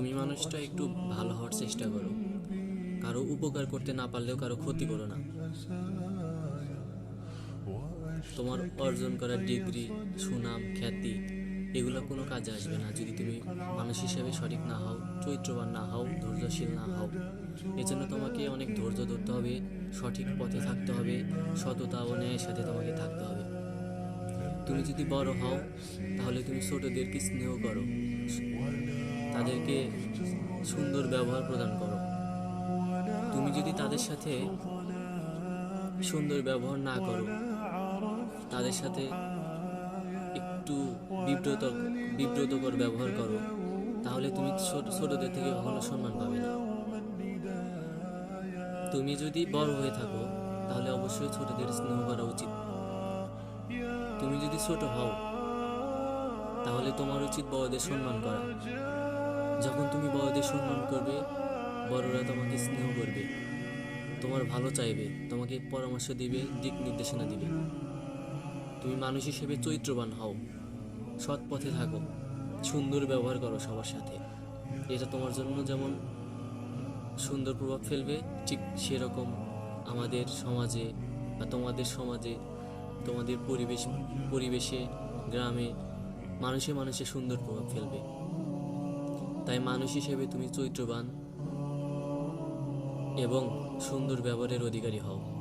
তুমি মানুষটা একটু ভালো হওয়ার চেষ্টা করো। কারও উপকার করতে না পারলেও কারও ক্ষতি করো না। তোমার অর্জন করা ডিগ্রি, সুনাম, খ্যাতি, এগুলো কোনো কাজে আসবে না। যদি তুমি মানুষ হিসেবে সঠিক না হও, চরিত্রবান না হও, ধৈর্যশীল না হও, এজন্য তোমাকে অনেক ধৈর্য ধরতে হবে, সঠিক পথে থাকতে হবে, সততা ও ন্যায়ের সাথে তোমাকে থাকতে হবে। তুমি যদি বড় হও, তাহলে তুমি ছোটদেরকে স্নেহ করো। তাদেরকে সুন্দর ব্যবহার প্রদান করো। তুমি যদি তাদের সাথে সুন্দর ব্যবহার না করো, তাদের সাথে একটু বিব্রত, বিব্রতকর ব্যবহার করো, তাহলে তুমি ছোট, ছোটদের থেকে কখনো সম্মান পাবে না। তুমি যদি বড় হয়ে থাকো, তাহলে অবশ্যই ছোটদের স্নেহ করা উচিত। তুমি যদি ছোট হও, তাহলে তোমার উচিত বড়দের সম্মান করা। যখন তুমি বড়দের সম্মান করবে, বড়রা তোমাকে স্নেহ করবে। তোমার ভালো চাইবে, তোমাকে পরামর্শ দিবে, দিক নির্দেশনা দিবে। তুমি মানুষ হিসেবে চরিত্রবান হও, সৎ পথে থাকো, সুন্দর ব্যবহার করো সবার সাথে। এটা তোমার জন্য যেমন সুন্দর প্রভাব ফেলবে, ঠিক সেরকম আমাদের সমাজে বা তোমাদের সমাজে, তোমাদের পরিবেশ, পরিবেশে, গ্রামে মানুষে মানুষে সুন্দর প্রভাব ফেলবে। তাই মানুষ হিসেবে তুমি চৈত্রবান এবং সুন্দর ব্যবহারের অধিকারী হও।